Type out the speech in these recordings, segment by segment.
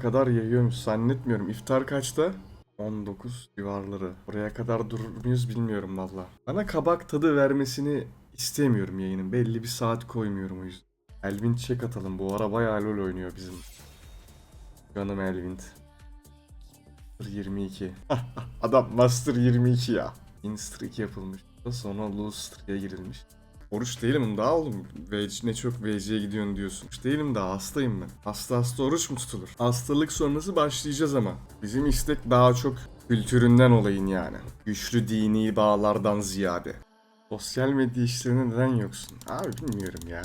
Kadar yayıyormuş zannetmiyorum. İftar kaçta? 19 civarları. Oraya kadar durur muyuz bilmiyorum valla. Bana kabak tadı vermesini istemiyorum yayının. Belli bir saat koymuyorum o yüzden. Elvin çek atalım. Bu ara bayağı lol oynuyor bizim. Canım Elvin. Master 22. Adam Master 22 ya. Win streak yapılmış. Sonra lose streak'e girilmiş. Oruç değilim daha oğlum. Veg, ne çok VC'ye gidiyorsun diyorsun. Oruç değilim daha hastayım ben. Hasta hasta oruç mu tutulur? Hastalık sonrası başlayacağız ama. Bizim istek daha çok kültüründen olayın yani. Güçlü dini bağlardan ziyade. Sosyal medya işlerine neden yoksun? Abi bilmiyorum ya.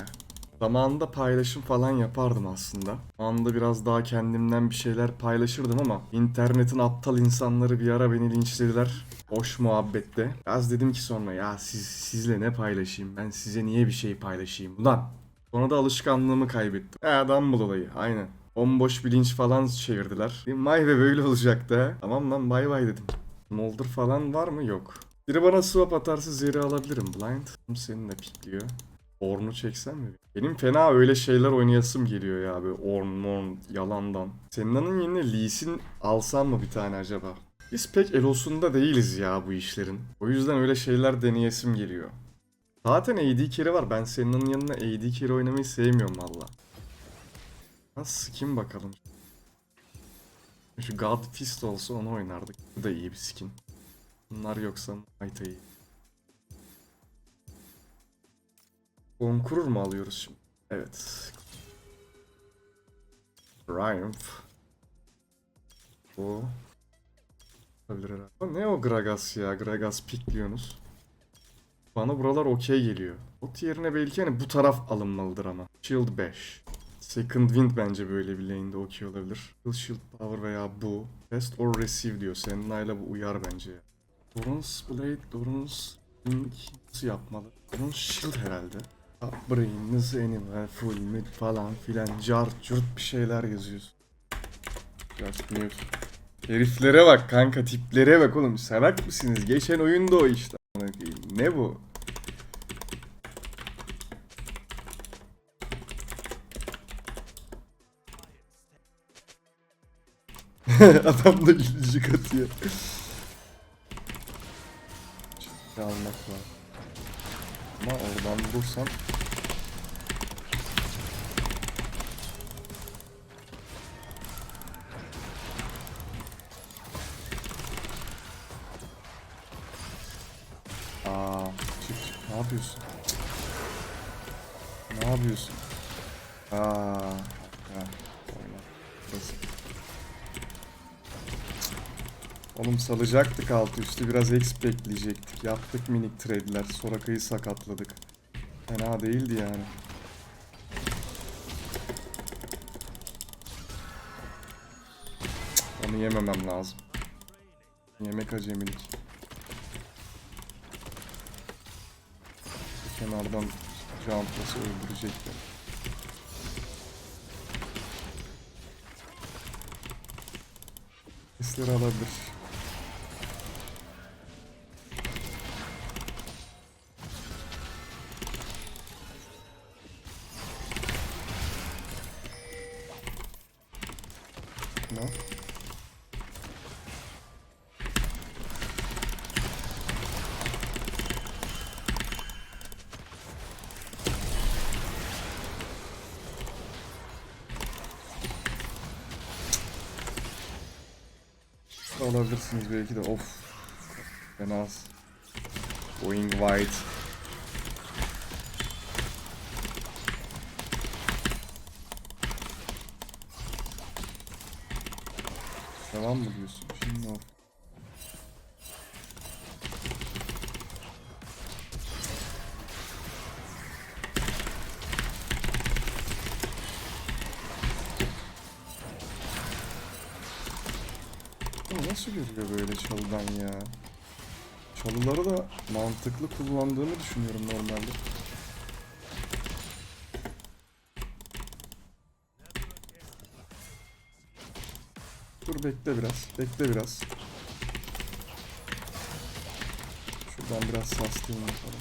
Zamanında paylaşım falan yapardım aslında. O anda biraz daha kendimden bir şeyler paylaşırdım ama internetin aptal insanları bir ara beni linçlediler. Boş muhabbette. Biraz dedim ki sonra ya siz sizle ne paylaşayım? Ben size niye bir şey paylaşayım? Ulan. Sonra da alışkanlığımı kaybettim. He Dumble olayı aynen. Bomboş bir linç falan çevirdiler. Dedim, Vay böyle olacaktı ha. Tamam lan bay bay dedim. Molder falan var mı? Yok. Biri bana swap atarsa zeri alabilirim. Blind. Senin de pikliyor. Orn'u çeksem mi? Benim fena öyle şeyler oynayasım geliyor ya abi. Orn, morn, yalandan. Senna'nın yerine Lee Sin alsam mı bir tane acaba? Biz pek elosunda değiliz ya bu işlerin. O yüzden öyle şeyler deneyesim geliyor. Zaten AD carry var. Ben Senna'nın yanına AD carry oynamayı sevmiyorum valla. Nasıl skin bakalım. Şu God Fist olsa onu oynardık. Bu da iyi bir skin. Bunlar yoksa Might iyi. Conqueror mu alıyoruz şimdi? Evet. Triumph. Bu. Ne o Gragas ya? Gragas pikliyorsunuz. Bana buralar okey geliyor. O yerine belki hani bu taraf alınmalıdır ama. Shield 5. Second Wind bence böyle bir lane'de okey olabilir. Full Shield Power veya bu. Best or Receive diyor. Seninle bu uyar bence ya. Doran's Blade, Doran's Wing nasıl yapmalı? Doran's Shield herhalde. Brainless Animal, Full Mid falan filan. Cart curt bir şeyler yazıyorsun. Just mute. Heriflere bak kanka tiplere bak oğlum. Salak mısınız? Geçen oyunda o işte. Ne bu? Adam da gülücük atıyor. Almak var. Ama oradan vurursam Oğlum salacaktık altı üstü biraz exp bekleyecektik. Yaptık minik trade'ler. Soraka'yı sakatladık. Fena değildi yani. Onu yememem lazım. Yemek acemilik. Kenardan jantası öldürecek beni. Hisleri alabilir. Alabilirsiniz belki de. Of. Fena az. Going wide. Devam mı diyorsun? Şimdi of. Bu çalıdan ya? Çalıları da mantıklı kullandığını düşünüyorum normalde. Dur bekle biraz, bekle biraz. Şuradan biraz saslayayım bakalım.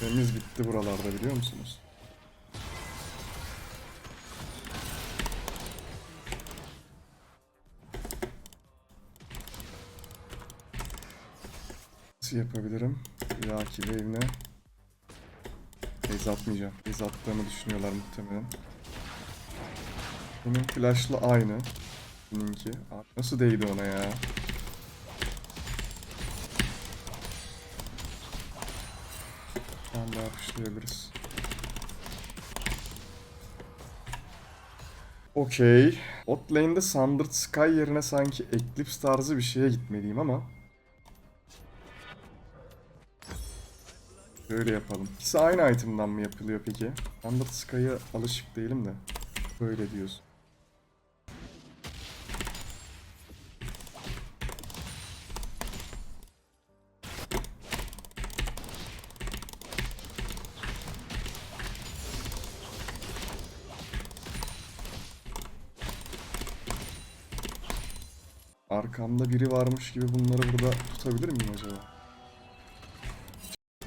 Temiz bitti buralarda biliyor musunuz? Nasıl yapabilirim? Dahaki wave'ine Base atmayacağım. Base attığımı düşünüyorlar muhtemelen. Bunun flash'la aynı. Bununki. Nasıl değdi ona ya? Tamam daha yapıştırabiliriz. Okey. Bot lane'de Sundered Sky yerine sanki Eclipse tarzı bir şeye gitmeliyim ama Şöyle yapalım. İkisi aynı item'dan mı yapılıyor peki? Sundered Sky'a alışık değilim de. Böyle diyorsun. Arkamda biri varmış gibi bunları burada tutabilir miyim acaba?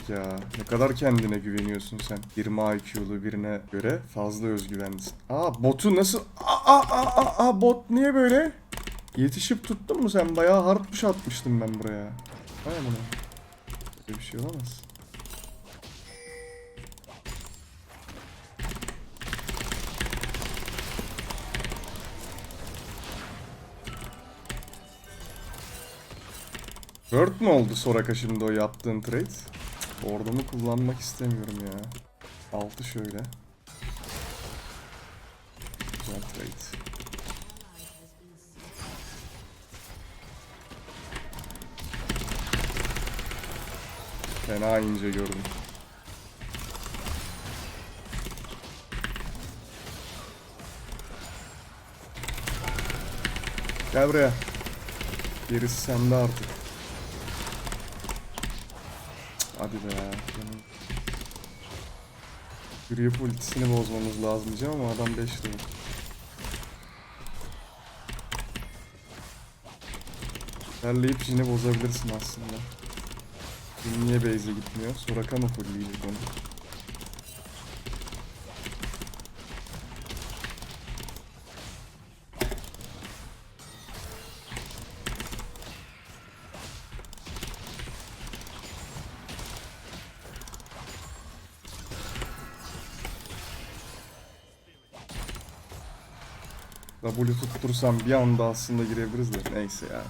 Ya ne kadar kendine güveniyorsun sen. 20 IQ'lu birine göre fazla özgüvenlisin. Aa botu nasıl... Aa, aa, aa, aa, bot niye böyle? Yetişip tuttun mu sen? Bayağı hard push atmıştım ben buraya. Vay amına. Böyle bir şey olamaz. Word mü oldu Soraka şimdi o yaptığın trade? Ordumu kullanmak istemiyorum ya. Altı şöyle. Güzel trade. Fena ince gördüm. Gel buraya. Gerisi sende artık. Hadi be. Grip ultisini bozmamız lazım diyeceğim ama adam 5 level. Terleyip Jin'i bozabilirsin aslında. Jin niye base'e gitmiyor? Soraka mı fullleyecek onu? W tuttursam bir anda aslında girebiliriz de neyse ya.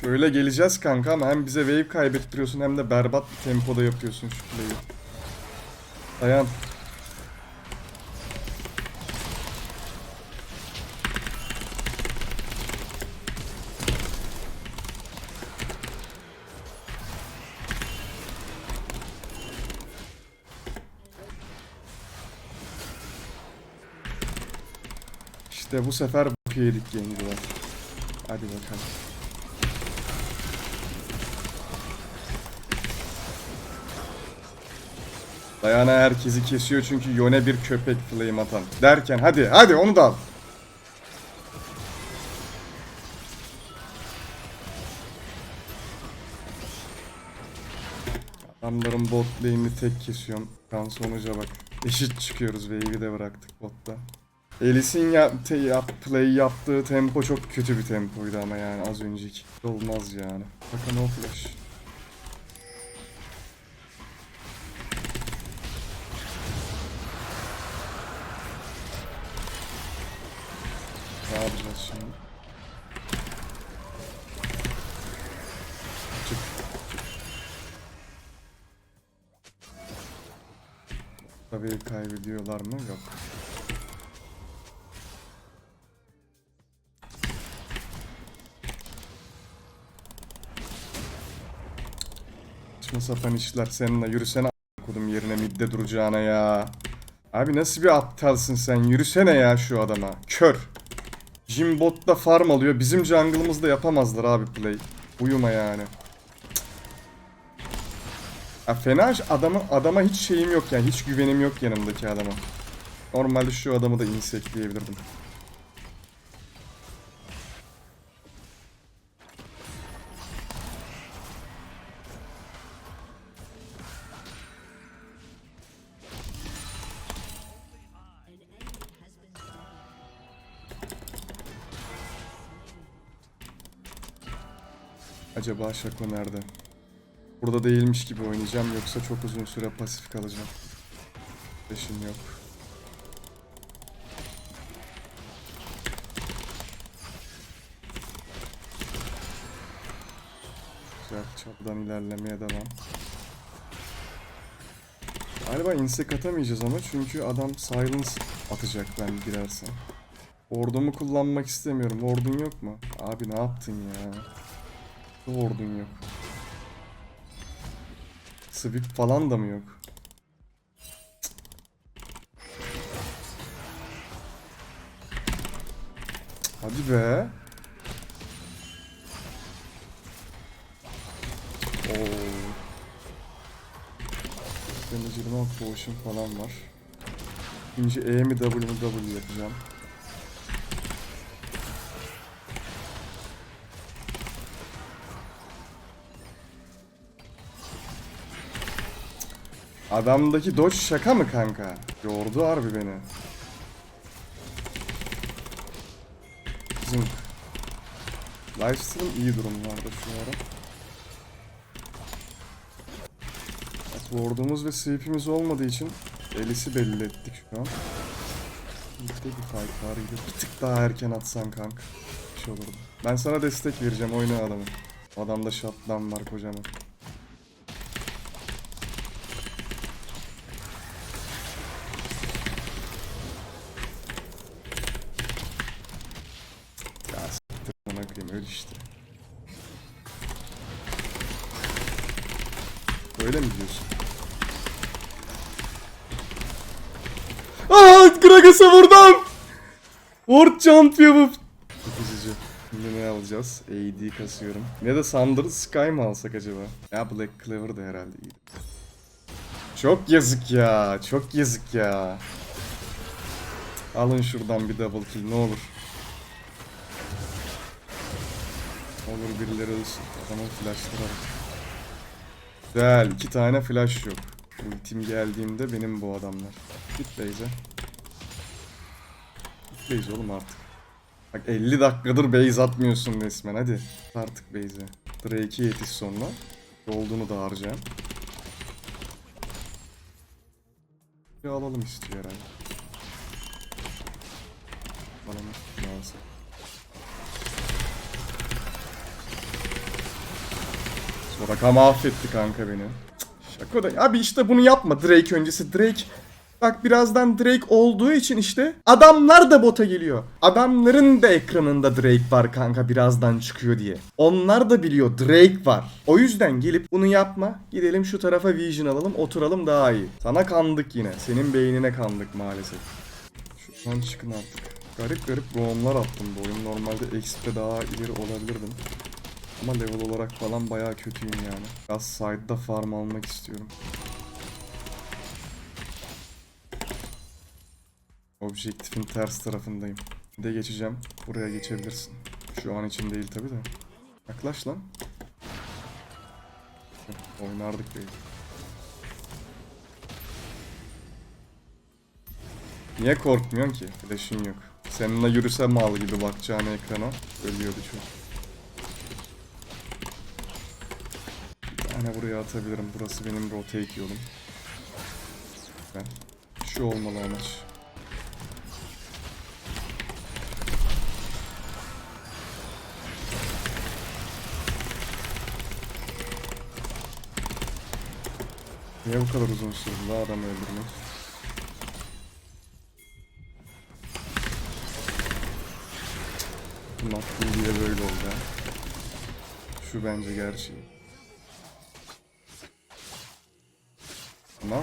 Şöyle geleceğiz kanka ama hem bize wave kaybettiriyorsun hem de berbat bir tempoda yapıyorsun şu play'i. Dayan. İşte bu sefer bu yedik gençler. Hadi bakalım. Dayana herkesi kesiyor çünkü Yone bir köpek flame atan. Derken hadi hadi onu da al. Adamların bot lane'ini tek kesiyorum. Kan sonuca bak. Eşit çıkıyoruz wave'i de bıraktık botta. Elis'in yap, te- yap, play yaptığı tempo çok kötü bir tempoydu ama yani az önceki. Olmaz yani. Bakın o flash. Ne yapacağız şimdi? Tabii kaybediyorlar mı? Yok. Saçma sapan işler seninle yürüsene kodum yerine midde duracağına ya. Abi nasıl bir aptalsın sen yürüsene ya şu adama. Kör. Jim bot'ta farm alıyor. Bizim jungle'ımızda yapamazlar abi play. Uyuma yani. Ya fena adama, adama hiç şeyim yok yani. Hiç güvenim yok yanımdaki adama. Normalde şu adamı da insekleyebilirdim. Acaba Şako nerede? Burada değilmiş gibi oynayacağım yoksa çok uzun süre pasif kalacağım. Peşim yok. Güzel çapdan ilerlemeye devam. Galiba insek atamayacağız ama çünkü adam silence atacak ben girersem. Ordumu kullanmak istemiyorum. Ordun yok mu? Abi ne yaptın ya? Ordun yok. Sweep falan da mı yok? Hadi be. Oo. Yok, potion falan var. İkinci E mi W mu W yapacağım. Adamdaki dodge şaka mı kanka? Yordu harbi beni. Zınk. Lifesteal iyi durumlarda şu ara. Ward'umuz ve sweep'imiz olmadığı için Elis'i belli ettik şu an. Birlikte bir fight var gibi. Bir tık daha erken atsan kank. Bir şey olurdu. Ben sana destek vereceğim oyna adamı. Adamda shutdown var kocaman. Ya s**tir öl işte. Öyle mi diyorsun? Aa Gragas'a vurdum! Ward jump yapıp. Çok üzücü. Şimdi ne alacağız? AD kasıyorum. Ya da Thunder Sky mı alsak acaba? Ya Black Clover da herhalde iyiydi. Çok yazık ya. Çok yazık ya. Alın şuradan bir double kill ne olur. Olur birileri ölsün. Adamın flashları var. Güzel. iki tane flash yok. Ultim geldiğinde benim bu adamlar. Git base'e. Git base oğlum artık. Bak 50 dakikadır base atmıyorsun resmen hadi. Artık base'e. Drake'i yetiş sonra. Olduğunu da harcayacağım. Bir alalım istiyor herhalde. Alalım. Soraka mahvetti kanka beni. Şaka da. Abi işte bunu yapma Drake öncesi. Drake Bak birazdan Drake olduğu için işte adamlar da bota geliyor. Adamların da ekranında Drake var kanka birazdan çıkıyor diye. Onlar da biliyor Drake var. O yüzden gelip bunu yapma. Gidelim şu tarafa vision alalım oturalım daha iyi. Sana kandık yine. Senin beynine kandık maalesef. Şuradan çıkın artık. Garip garip roamlar attım bu oyun. Normalde XP'de daha ileri olabilirdim. Ama level olarak falan bayağı kötüyüm yani. Biraz side'da farm almak istiyorum. Objektifin ters tarafındayım. De geçeceğim. Buraya geçebilirsin. Şu an için değil tabi de. Yaklaş lan. Oynardık değil. Niye korkmuyorsun ki? Flash'ın yok. Seninle yürüse mal gibi bakacağın ekrana ölüyordu çok. Tane buraya atabilirim. Burası benim rotate yolum. Ben. Şu olmalı amaç. Niye bu kadar uzun sürdü la adamı öldürmek? Bunu attım diye böyle oldu ya. Şu bence gerçeği. Ama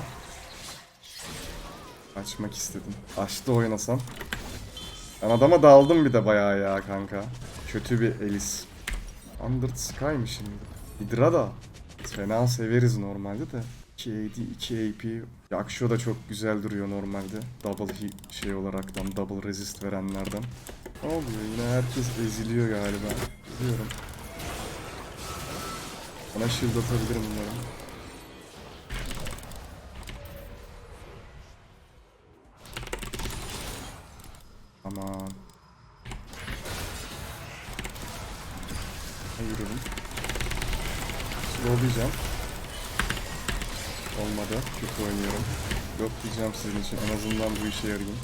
açmak istedim. Açtı oynasam. Ben adama daldım bir de bayağı ya kanka. Kötü bir Elis. Under Sky mı şimdi? Hydra da fena severiz normalde de. 2 AD, 2 AP. Yaksho da çok güzel duruyor normalde. Double şey olaraktan, double resist verenlerden. Ne oluyor? Yine herkes eziliyor galiba. Biliyorum. Bana shield atabilirim umarım. Aman. Ha, Yürüdüm. Slowlayacağım. Olmadı. Kötü oynuyorum. Yok diyeceğim sizin için. En azından bu işe yarayayım.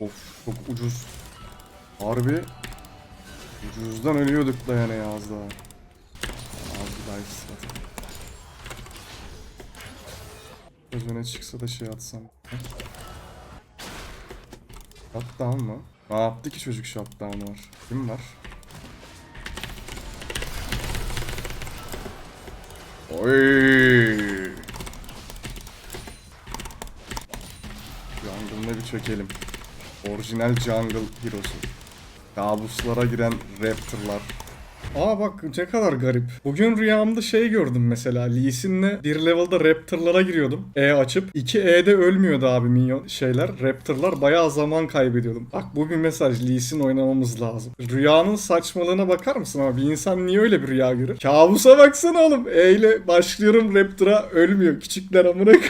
Of çok ucuz. Harbi ucuzdan ölüyorduk da yani az daha. Az daha öne çıksa da şey atsam. Shutdown mı? Ne yaptı ki çocuk shutdown var? Kim var? Oy! Jungle'ına bir çökelim. Orijinal jungle hero'su. Kabuslara giren raptorlar. Aa bak ne kadar garip. Bugün rüyamda şey gördüm mesela. Lee Sin'le bir level'da Raptor'lara giriyordum. E açıp. 2 E'de ölmüyordu abi minyon şeyler. Raptor'lar bayağı zaman kaybediyordum. Bak bu bir mesaj. Lee Sin oynamamız lazım. Rüyanın saçmalığına bakar mısın ama bir insan niye öyle bir rüya görür? Kabusa baksana oğlum. E ile başlıyorum Raptor'a ölmüyor. Küçükler amına.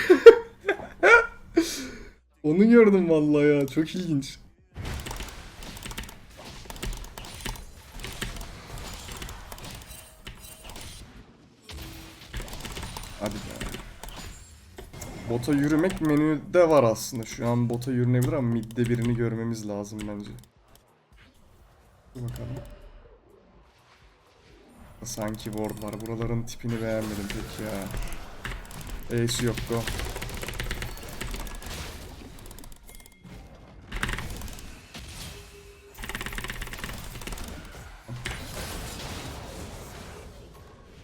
Onu gördüm vallahi ya. Çok ilginç. Hadi be. Bota yürümek menüde var aslında. Şu an bota yürünebilir ama midde birini görmemiz lazım bence. Dur bakalım. Sanki ward var. Buraların tipini beğenmedim pek ya. Ace yok go.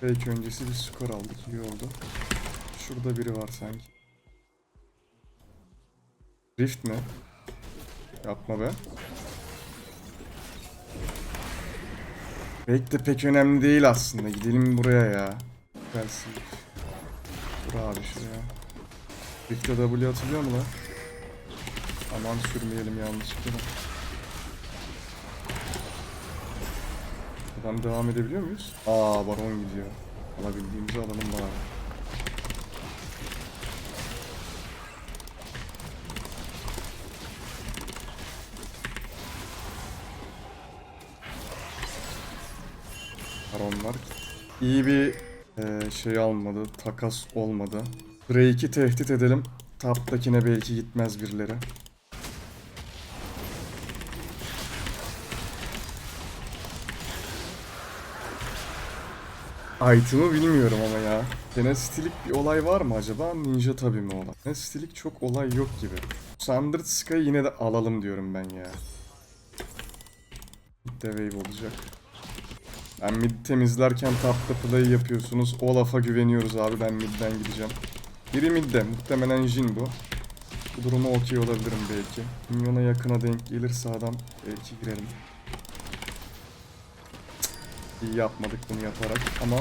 Belki öncesi bir skor aldık. iyi oldu. Şurada biri var sanki. Rift mi? Yapma be. Belki de pek önemli değil aslında. Gidelim buraya ya. Gelsin. Dur abi şuraya. Rift'e W atılıyor mu lan? Aman sürmeyelim yanlışlıkla. da. Buradan devam edebiliyor muyuz? Aa baron gidiyor. Alabildiğimizi alalım bari. İyi bir eee, şey almadı, takas olmadı. Drake'i tehdit edelim. Tap'takine belki gitmez birileri. Item'ı bilmiyorum ama ya. Gene stilik bir olay var mı acaba? Ninja tabi mi olay? Gene stilik çok olay yok gibi. Sundered Sky'ı yine de alalım diyorum ben ya. Mid de wave olacak. Ben mid temizlerken tapta play yapıyorsunuz. Olaf'a güveniyoruz abi. Ben midden gideceğim. Biri midde. Muhtemelen Jin bu. Bu duruma okey olabilirim belki. Minyona yakına denk gelirse adam belki girelim. İyi yapmadık bunu yaparak ama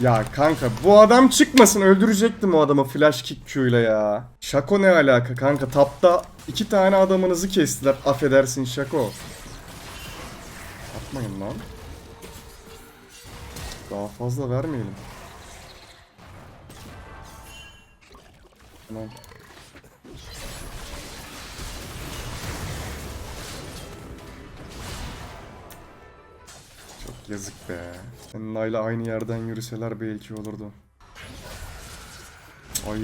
ya kanka bu adam çıkmasın öldürecektim o adamı flash kick ile ya. Şako ne alaka kanka tapta iki tane adamınızı kestiler affedersin Şako. Atmayın lan. Daha fazla vermeyelim. Tamam. Çok yazık be. Seninle aynı yerden yürüseler belki olurdu. Ay.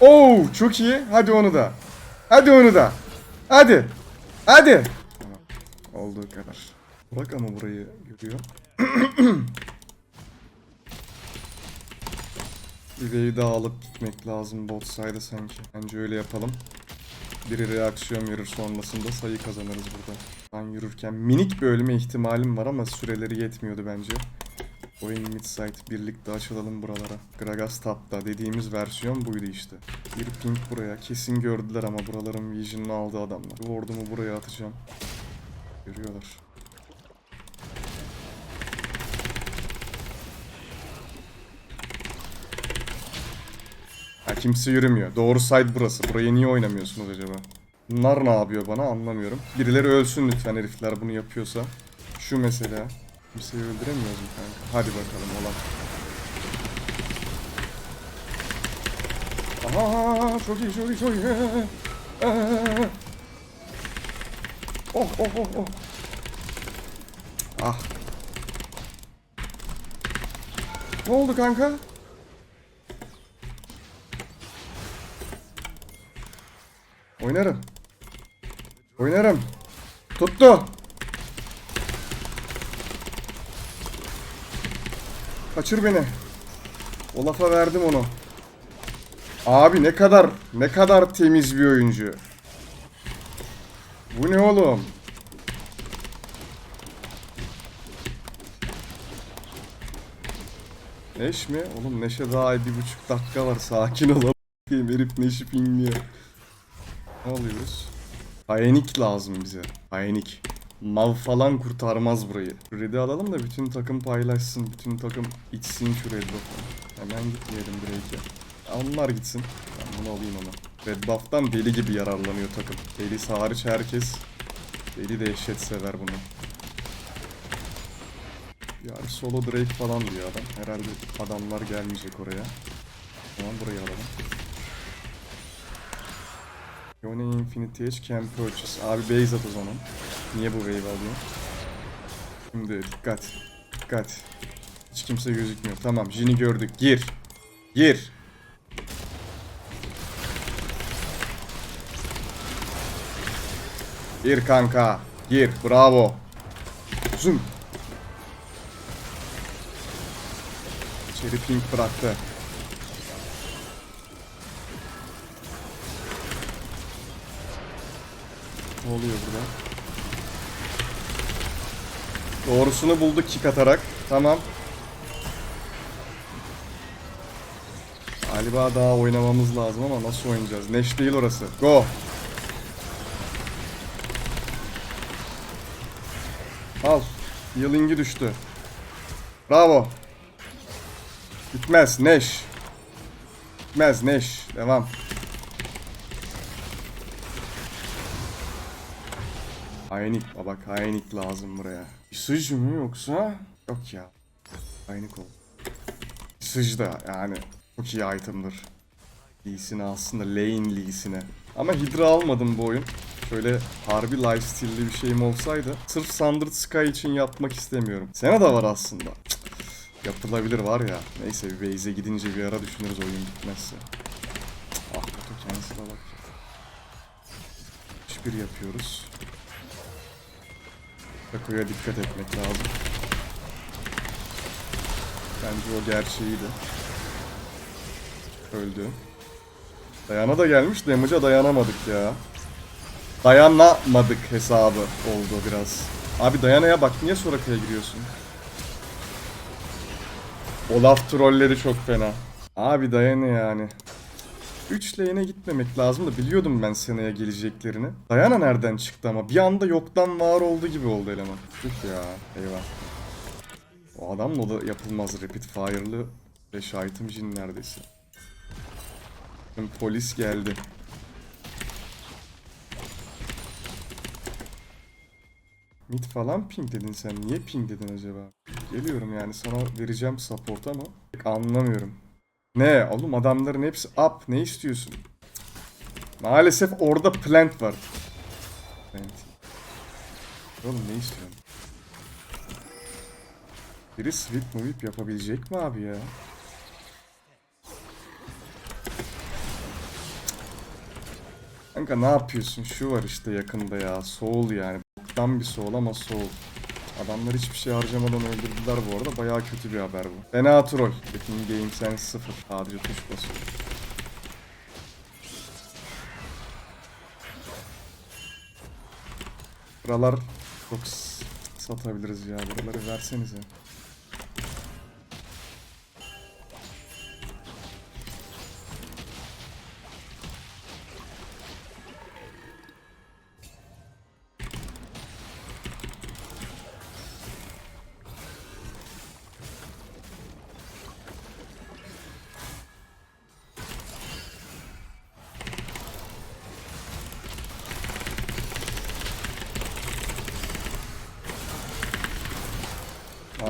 Oo, çok iyi. Hadi onu da. Hadi onu da. Hadi. Hadi. Tamam. Olduğu kadar. Bırak ama burayı görüyor. Wave'i daha alıp gitmek lazım bot side'a sanki. Bence öyle yapalım. Biri reaksiyon verir sonrasında sayı kazanırız burada. Ben yürürken minik bir ölme ihtimalim var ama süreleri yetmiyordu bence. Oyun mid side birlikte açılalım buralara. Gragas tapta dediğimiz versiyon buydu işte. Bir ping buraya kesin gördüler ama buraların vision'ını aldı adamlar. Bu ordumu buraya atacağım. Görüyorlar. Ha kimse yürümüyor. Doğru side burası. Burayı niye oynamıyorsunuz acaba? Bunlar ne yapıyor bana anlamıyorum. Birileri ölsün lütfen herifler bunu yapıyorsa. Şu mesela. Kimseyi öldüremiyoruz mu kanka? Hadi bakalım olan. Aha çok iyi çok iyi çok iyi. Aa. oh oh oh oh. Ah. Ne oldu kanka? Oynarım. Oynarım. Tuttu. Kaçır beni. Olaf'a verdim onu. Abi ne kadar ne kadar temiz bir oyuncu. Bu ne oğlum? Neş mi? Oğlum Neş'e daha bir buçuk dakika var. Sakin ol. Herif Neş'i pingliyor. Ne alıyoruz? Hayenik lazım bize. Hayenik. Mav falan kurtarmaz burayı. Red'i alalım da bütün takım paylaşsın. Bütün takım içsin şu Red. Hemen gitmeyelim Drake'e. Onlar gitsin. Ben bunu alayım ama. Red Buff'tan deli gibi yararlanıyor takım. Deli hariç herkes deli dehşet sever bunu. Yani solo Drake falan diyor adam. Herhalde adamlar gelmeyecek oraya. Tamam burayı alalım. Yone Infinity Edge can purchase. Abi base at o zaman. Niye bu wave alıyor? Şimdi dikkat. Dikkat. Hiç kimse gözükmüyor. Tamam Jin'i gördük. Gir. Gir. Gir kanka. Gir. Bravo. Zoom. İçeri pink bıraktı. Ne oluyor burada? Doğrusunu bulduk kick atarak. Tamam. Galiba daha oynamamız lazım ama nasıl oynayacağız? Neş değil orası. Go. Al. Healing'i düştü. Bravo. Gitmez Neş. Gitmez Neş. Devam. Hainlik bak hainlik lazım buraya. Sıç mı yoksa? Yok ya. Hainlik ol. Sıç da yani çok iyi item'dır. Lee'sine aslında lane Lee'sine. Ama Hydra almadım bu oyun. Şöyle harbi lifesteal'li bir şeyim olsaydı. Sırf Sundered Sky için yapmak istemiyorum. Sena da var aslında. Yapılabilir var ya. Neyse bir base'e gidince bir ara düşünürüz oyun bitmezse. Ah kötü cancel'a bak. Hiçbir yapıyoruz. Takoya dikkat etmek lazım. Bence o gerçeğiydi. Öldü. Dayana da gelmiş, damage'a dayanamadık ya. Dayanamadık hesabı oldu biraz. Abi Dayana'ya bak, niye Soraka'ya giriyorsun? Olaf trolleri çok fena. Abi Dayana yani. 3 lane'e gitmemek lazım da biliyordum ben seneye geleceklerini. Dayana nereden çıktı ama bir anda yoktan var oldu gibi oldu eleman. Tüh ya eyvah. O adamla da yapılmaz rapid fire'lı 5 item jin neredeyse. Şimdi polis geldi. Mid falan ping dedin sen. Niye ping dedin acaba? Geliyorum yani sana vereceğim support ama anlamıyorum. Ne oğlum adamların hepsi up. Ne istiyorsun? Maalesef orada plant var. Plant. Oğlum ne istiyorsun? Biri sweep movip yapabilecek mi abi ya? Kanka ne yapıyorsun? Şu var işte yakında ya. Soul yani. Boktan bir soul ama soul. Adamlar hiçbir şey harcamadan öldürdüler bu arada. Bayağı kötü bir haber bu. Fena troll. Bütün game sense 0. Sadece tuş basıyor. Buralar çok satabiliriz ya. Buraları versenize.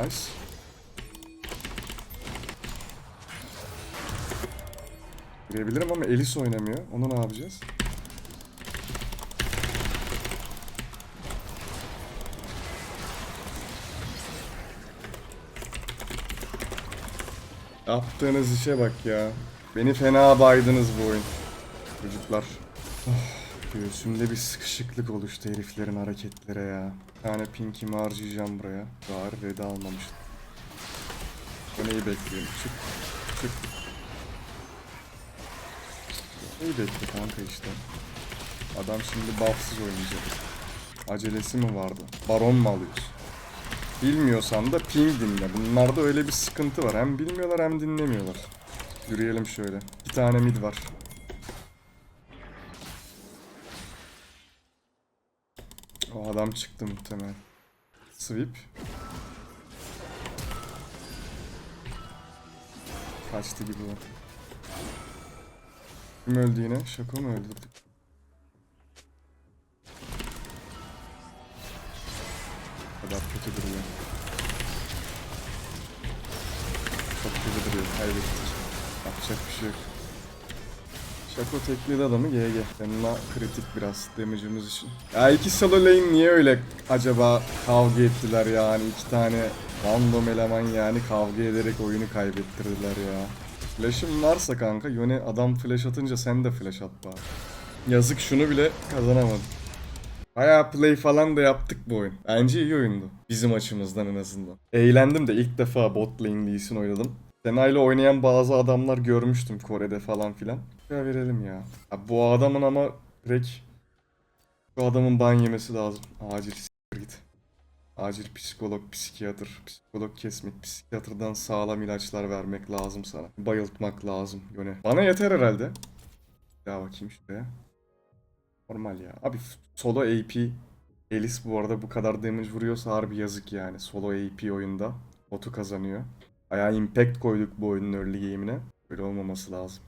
Nice. Girebilirim ama Elis oynamıyor. Onu ne yapacağız? Yaptığınız işe bak ya. Beni fena baydınız bu oyun. Çocuklar. Oh, göğsümde bir sıkışıklık oluştu heriflerin hareketlere ya. Tane pinkimi harcayacağım buraya. Bari redi almamıştım. Neyi bekliyorum? Çık. Çık. Neyi bekle kanka işte. Adam şimdi buffsız oynayacak. Acelesi mi vardı? Baron mu alıyorsun? Bilmiyorsan da ping dinle. Bunlarda öyle bir sıkıntı var. Hem bilmiyorlar hem dinlemiyorlar. Yürüyelim şöyle. Bir tane mid var. O adam çıktı muhtemelen. Sweep. Kaçtı gibi o. Kim öldü yine? Şaka mı? Bu kadar kötü duruyor. Çok kötü duruyor. Kaybettik. Yapacak bir şey yok. Şako tekledi adamı GG. Yanına kritik biraz damage'ımız için. Ya iki solo lane niye öyle acaba kavga ettiler yani iki tane random eleman yani kavga ederek oyunu kaybettirdiler ya. Flash'ım varsa kanka Yone adam flash atınca sen de flash at bari. Yazık şunu bile kazanamadım. Bayağı play falan da yaptık bu oyun. Bence iyi oyundu. Bizim açımızdan en azından. Eğlendim de ilk defa bot lane Lee Sin oynadım. Sena'yla oynayan bazı adamlar görmüştüm Kore'de falan filan. Ya verelim ya. ya. Bu adamın ama direkt bu adamın ban yemesi lazım. Acil git. Acil psikolog, psikiyatr, psikolog kesmek, psikiyatrdan sağlam ilaçlar vermek lazım sana. Bayıltmak lazım yöne. Bana yeter herhalde. Ya bakayım şuraya. Normal ya. Abi solo AP Elis bu arada bu kadar damage vuruyorsa harbi yazık yani. Solo AP oyunda. Botu kazanıyor. Bayağı impact koyduk bu oyunun early game'ine. Böyle olmaması lazım.